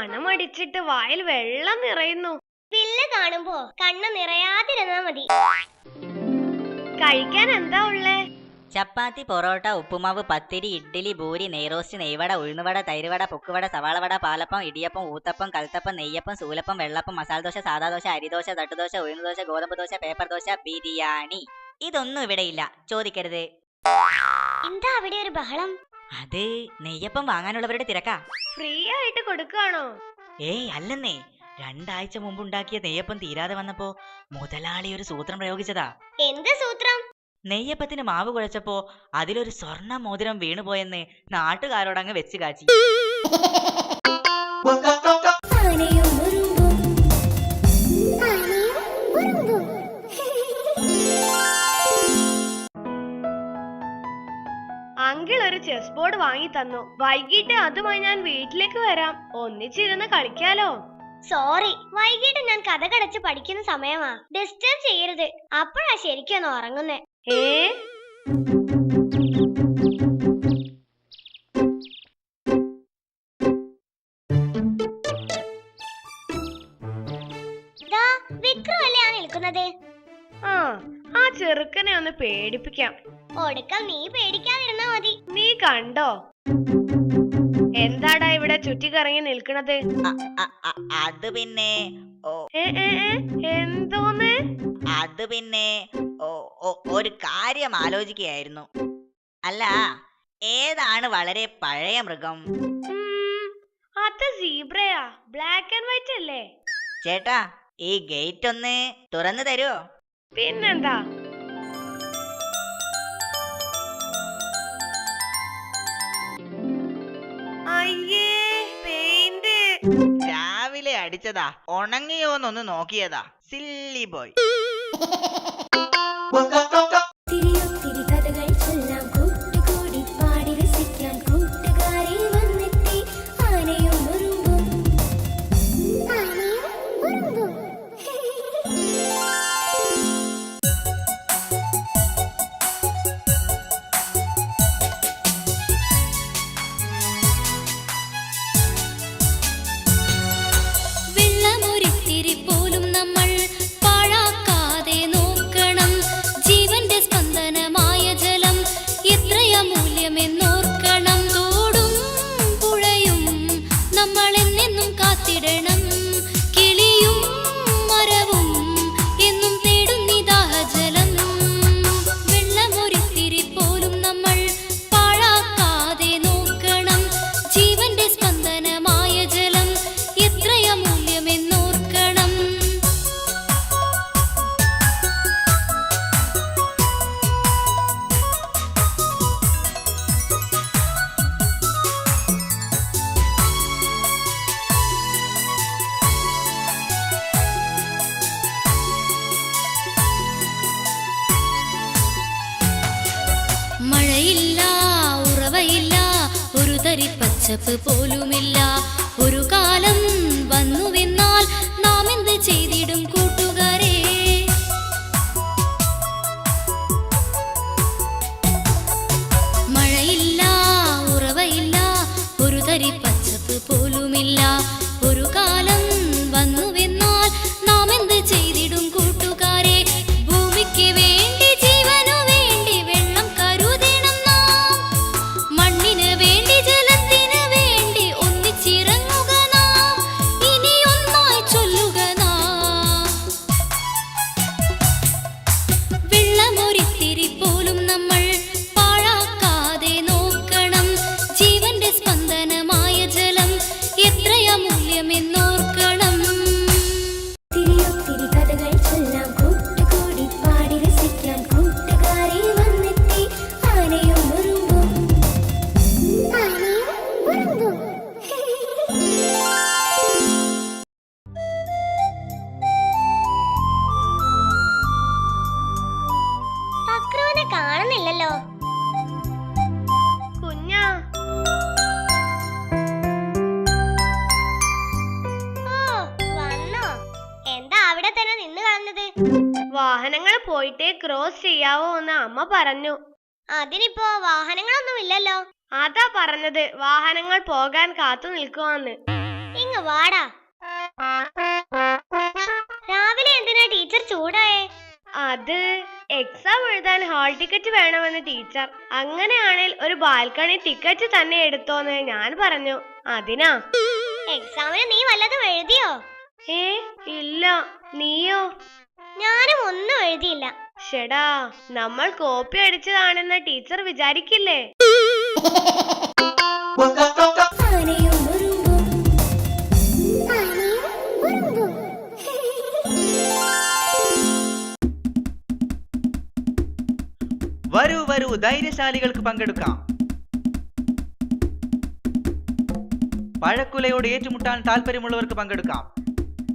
മണമടിച്ചിട്ട് വായിൽ വെള്ളം നിറയുന്നു. വില്ല് കാണുമ്പോ കണ്ണ് നിറയാതിരുന്നാ മതി. കഴിക്കാൻ എന്താ ഉള്ളേ? ചപ്പാത്തി പൊറോട്ട ഉപ്പുമാവ് പത്തിരി ഇഡ്ഡലി ഭൂരി നെയ്റോസ്റ്റ് നെയ്വട ഉഴുന്നുവട തൈരുവട പൊക്കുവട സവാളവട പാലപ്പം ഇടിയപ്പം ഊത്തപ്പം കൽത്തപ്പം നെയ്യപ്പം സൂലപ്പം വെള്ളപ്പം മസാലദോശ സാധാദോശ അരിദോശ തട്ടുദോശ ഉഴുന്നുദോശ ഗോതമ്പ് ദോശ പേപ്പർ ദോശ ബിരിയാണി. ഇതൊന്നും ഇവിടെയില്ല ചോദിക്കരുത്. എന്താ അവിടെ ഒരു ബഹളം? അത് നെയ്യപ്പം വാങ്ങാനുള്ളവരുടെ തിരക്കാ. ഫ്രീ ആയിട്ട് കൊടുക്കാണോ ഏയ് അല്ലെന്നേ. രണ്ടാഴ്ച മുമ്പ് ഉണ്ടാക്കിയ നെയ്യപ്പം തീരാതെ വന്നപ്പോ മുതലാളി ഒരു സൂത്രം പ്രയോഗിച്ചതാ. എന്ത് സൂത്രം? നെയ്യപ്പത്തിന് മാവ് കുഴച്ചപ്പോ അതിലൊരു സ്വർണ മോതിരം വീണുപോയെന്ന് നാട്ടുകാരോടങ്ങ് വെച്ച് കാച്ചി. ചെസ് ബോർഡ് വാങ്ങി തന്നു. വൈകിട്ട് അതുമായി ഞാൻ വീട്ടിലേക്ക് വരാം. ഒന്നിച്ചിരുന്ന് കളിക്കാലോ. സോറി വൈകിട്ട് ഞാൻ കഥ കടച്ച് പഠിക്കുന്ന സമയമാ. ഡിസ്റ്റർബ് ചെയ്യരുത്. അപ്പോഴാ ശരിക്കും ഉറങ്ങുന്നേ. ഏ? ആ നിൽക്കുന്നത്? ആ ആ ചെറുക്കനെ ഒന്ന് പേടിപ്പിക്കാം. ഒടുക്കം നീ പേടിക്കാതിരുന്നാ കണ്ടോ? എന്താടാ ഇവിടെ ചുറ്റിക്കറങ്ങി നിൽക്കണത്? അ- അ- അ- അത് പിന്നെ എന്തോന്ന്? അത് പിന്നെ ഒരു കാര്യം ആലോചിക്കുകയായിരുന്നു. അല്ല ഏതാണ് വളരെ പഴയ മൃഗം? അത് സീബ്രയാ ബ്ലാക്ക് ആൻഡ് വൈറ്റ് അല്ലേ? ചേട്ടാ ഈ ഗേറ്റ് ഒന്ന് തുറന്നു തരുമോ പിന്നെന്താ? അടിച്ചതാ ഉണങ്ങിയോന്നൊന്ന് നോക്കിയതാ. സില്ലി ബോയ് തരി പച്ചപ്പ് അവിടെ തന്നെ നിന്ന് കളഞ്ഞത്? വാഹനങ്ങൾ പോയിട്ടേ ക്രോസ് ചെയ്യാവോ എന്ന് അമ്മ പറഞ്ഞു. അതിനിപ്പോ വാഹനങ്ങളൊന്നും ഇല്ലല്ലോ? അതാ പറഞ്ഞത് വാഹനങ്ങൾ പോകാൻ കാത്തു നിൽക്കുവാന്ന്. ഇങ്ങ് വാടാ. രാവിലെ എന്തിനാ ടീച്ചർ ചൂടായേ? അത് എക്സാം എഴുതാൻ ഹാൾ ടിക്കറ്റ് വേണമെന്ന് ടീച്ചർ. അങ്ങനെയാണെങ്കിൽ ഒരു ബാൽക്കണി ടിക്കറ്റ് തന്നെ എടുത്തോന്ന് ഞാൻ പറഞ്ഞു. അതിനാ? എക്സാമിന് നീ വല്ലതും എഴുതിയോ? ഏ ഇല്ല. നീയോ? ഞാനും ഒന്നും എഴുതിയില്ല. ഷെടാ നമ്മൾ കോപ്പി അടിച്ചതാണെന്ന് ടീച്ചർ വിചാരിക്കില്ലേ? വരൂ വരൂ ധൈര്യശാലികൾക്ക് പങ്കെടുക്കാം. പഴക്കുലയോട് ഏറ്റുമുട്ടാൻ താല്പര്യമുള്ളവർക്ക് പങ്കെടുക്കാം.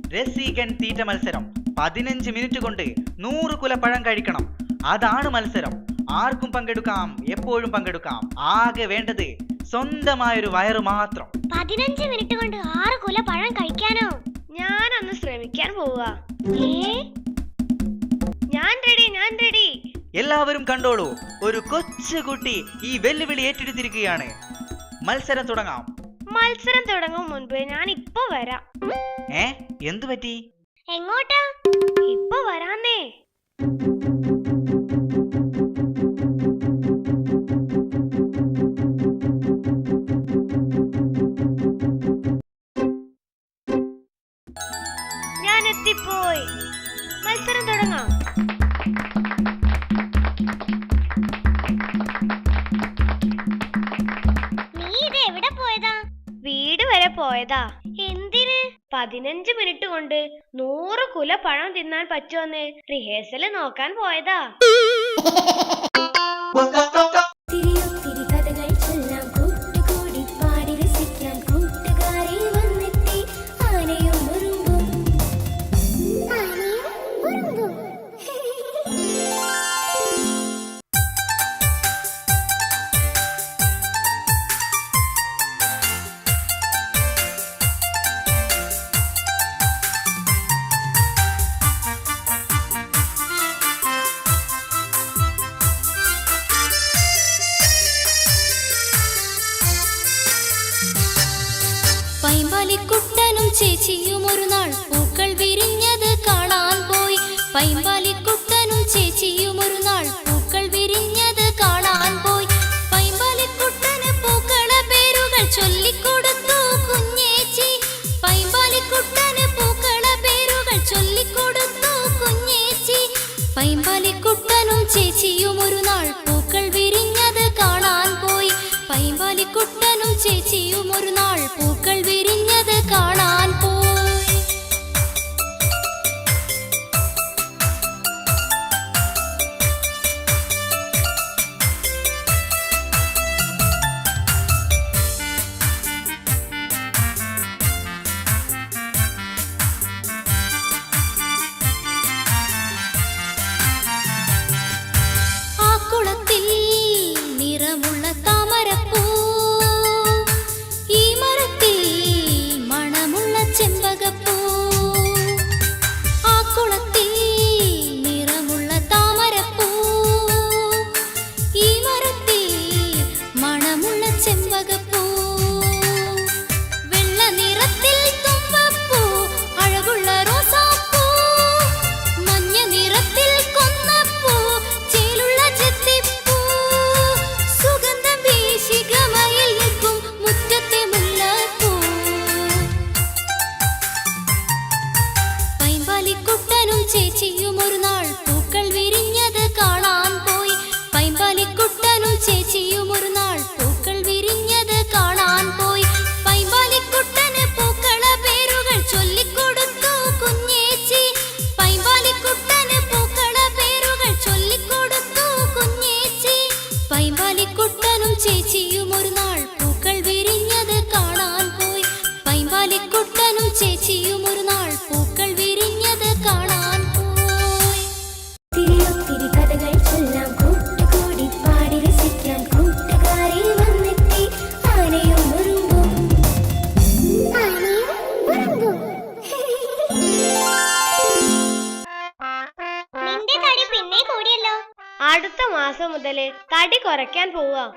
രസികൻ തീറ്റ മത്സരം. പതിനഞ്ച് മിനിറ്റ് കൊണ്ട് നൂറ് കുലപ്പഴം പഴം കഴിക്കണം. അതാണ് മത്സരം. ആർക്കും പങ്കെടുക്കാം എപ്പോഴും പങ്കെടുക്കാം. ആകെ വേണ്ടത് സ്വന്തമായൊരു വയറ് മാത്രം. പതിനഞ്ച് മിനിറ്റ് കൊണ്ട് ആറ് കുല പഴം കഴിക്കാനോ? ഞാനൊന്ന് ശ്രമിക്കാൻ പോവാ ഏ? ഞാൻ റെഡി ഞാൻ റെഡി എല്ലാവരും കണ്ടോളൂ. ഒരു കൊച്ചുകുട്ടി ഈ വെല്ലുവിളി ഏറ്റെടുത്തിരിക്കുകയാണ്. മത്സരം തുടങ്ങാം. മത്സരം തുടങ്ങും മുൻപ് ഞാൻ ഇപ്പൊ വരാം. ഏ? എന്തു പറ്റി എങ്ങോട്ടാ? ഇപ്പൊ വരാന്നേ. പോയതാ. എന്തിന്? പതിനഞ്ച് മിനിറ്റ് കൊണ്ട് നൂറ് കുല പഴം തിന്നാൻ പറ്റുമെന്ന് റിഹേഴ്സൽ നോക്കാൻ പോയതാ. പോയി പൈമ്പാലിക്കുട്ടനും ചേച്ചിയും ഒരു നാൾ പൂക്കൾ വിരിഞ്ഞത് കാണാൻ പോയി. പൈമ്പാലിക്കുട്ടനും ചേച്ചിയും ഒരു നാൾ അടുത്ത മാസം മുതൽ തടി കുറയ്ക്കാൻ പോവാ.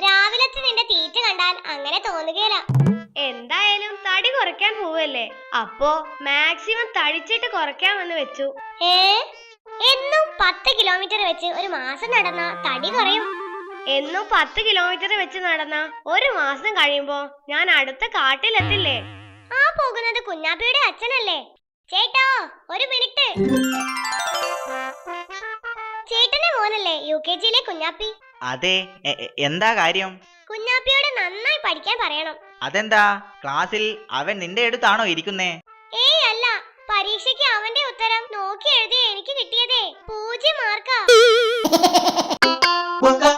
രാവിലത്തെ നിന്റെ തീറ്റ കണ്ടാൽ അങ്ങനെ തോന്നുകയില്ല എന്തായാലും തടി തടി കുറയ്ക്കാൻ പോവല്ലേ? അപ്പോ മാക്സിമം തടിച്ചിട്ട് കുറയ്ക്കാമെന്ന് വെച്ചു. ഏ? എന്നും പത്ത് കിലോമീറ്റർ വെച്ച് ഒരു മാസം നടന്ന തടി കുറയും. എന്നും പത്ത് കിലോമീറ്റർ വെച്ച് നടന്ന ഒരു മാസം കഴിയുമ്പോ ഞാൻ അടുത്ത കാട്ടിലെത്തില്ലേ? ആ പോകുന്നത് കുഞ്ഞാപ്പിയുടെ അച്ഛനല്ലേ? ചേട്ടോ ഒരു മിനിറ്റ്. ചേട്ടന്റെ യു കെ ജിയിലെ കുഞ്ഞാപ്പി. അതെ എന്താ കാര്യം? കുഞ്ഞാപ്പിയോട് നന്നായി പഠിക്കാൻ പറയണം. അതെന്താ? ക്ലാസ്സിൽ അവൻ നിന്റെ അടുത്താണോ ഇരിക്കുന്നേ? ഏയ് അല്ല പരീക്ഷയ്ക്ക് അവന്റെ ഉത്തരം നോക്കി എഴുതി എനിക്ക് കിട്ടിയതേ. പൂജ്യം മാർക്കാ.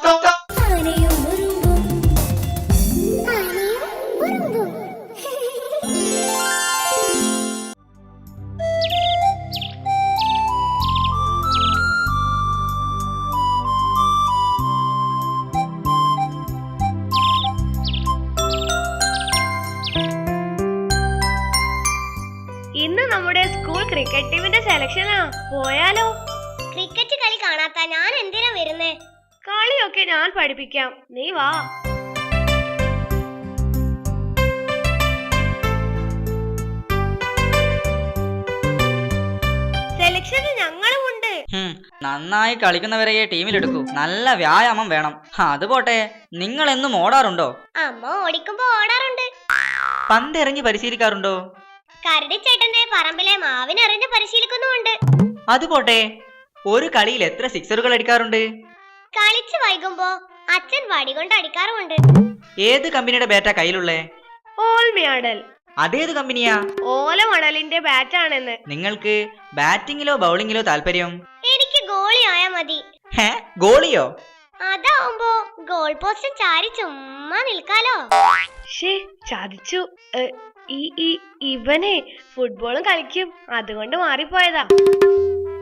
പഠിപ്പിക്കാം. നീ വാ. സെലക്ഷന് ഞങ്ങളും ഉണ്ട് നന്നായി കളിക്കുന്നവരെയെ ടീമിലെടുക്കൂ. നല്ല വ്യായാമം വേണം. അത് പോട്ടെ. നിങ്ങൾ എന്നും ഓടാറുണ്ടോ അമ്മ ഓടിക്കുമ്പോ ഓടാറുണ്ട്. പന്തെറിഞ്ഞ് പരിശീലിക്കാറുണ്ടോ? കരടിച്ചേട്ടന്റെ പറമ്പിലെ മാവിനെറിഞ്ഞ് പരിശീലിക്കുന്നുമുണ്ട്. അത് പോട്ടെ. ഒരു കളിയിൽ എത്ര സിക്സറുകൾ അടിക്കാറുണ്ട്? കളിച്ചു വൈകുമ്പോ അച്ഛൻ വടി കൊണ്ട് അടിക്കാറുമുണ്ട്. ഏത് കമ്പനിയുടെ ബാറ്റാ കയ്യിലുള്ളേ? ഓൾമിയാടൽ അതേത് കമ്പനിയാ? ഓല മണലിന്റെ ബാറ്റാണെന്ന്. നിങ്ങൾക്ക് ബാറ്റിംഗിലോ ബൗളിംഗിലോ താല്പര്യം? എനിക്ക് ഗോളി ആയാ മതി. ഹേ ഗോളിയോ? അതാവുമ്പോ ഗോൾ പോസ്റ്റ് ചാരി ചുമ്മാ നിൽക്കാലോ. ഷേ ചതിച്ചു. എ, ഈ ഈ ഇവനെ ഫുട്ബോളും കളിക്കും. അതുകൊണ്ട് മാറിപ്പോയതാ.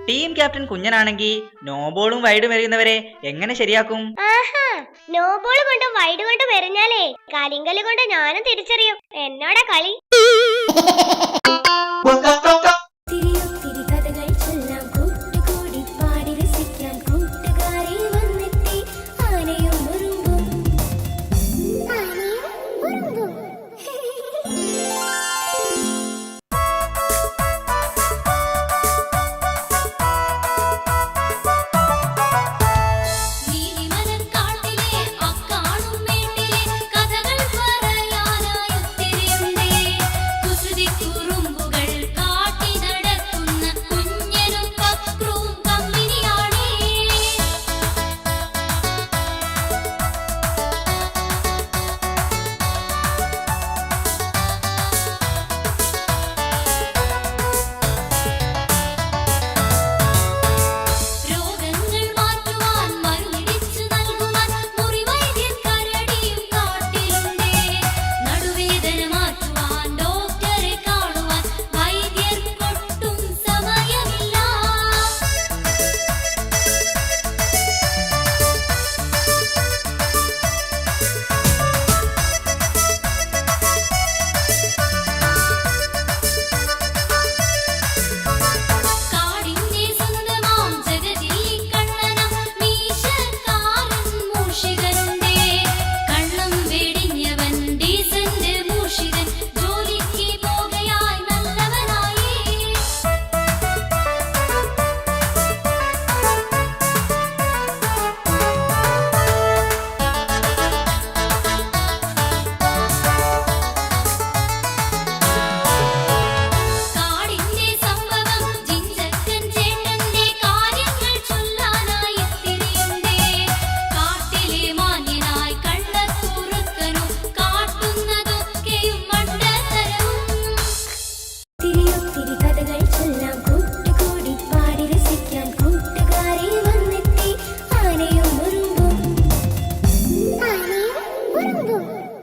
ടീം ക്യാപ്റ്റൻ കുഞ്ഞനാണെങ്കിൽ നോബോളും വൈഡും എറിയുന്നവരെ എങ്ങനെ ശരിയാക്കും? ആഹാ നോബോൾ കൊണ്ടും വൈഡ് കൊണ്ടും എറിഞ്ഞാലേ കരിങ്കൽ കൊണ്ട് ഞാനും തിരിച്ചറിയും. എന്നോടാ കളി?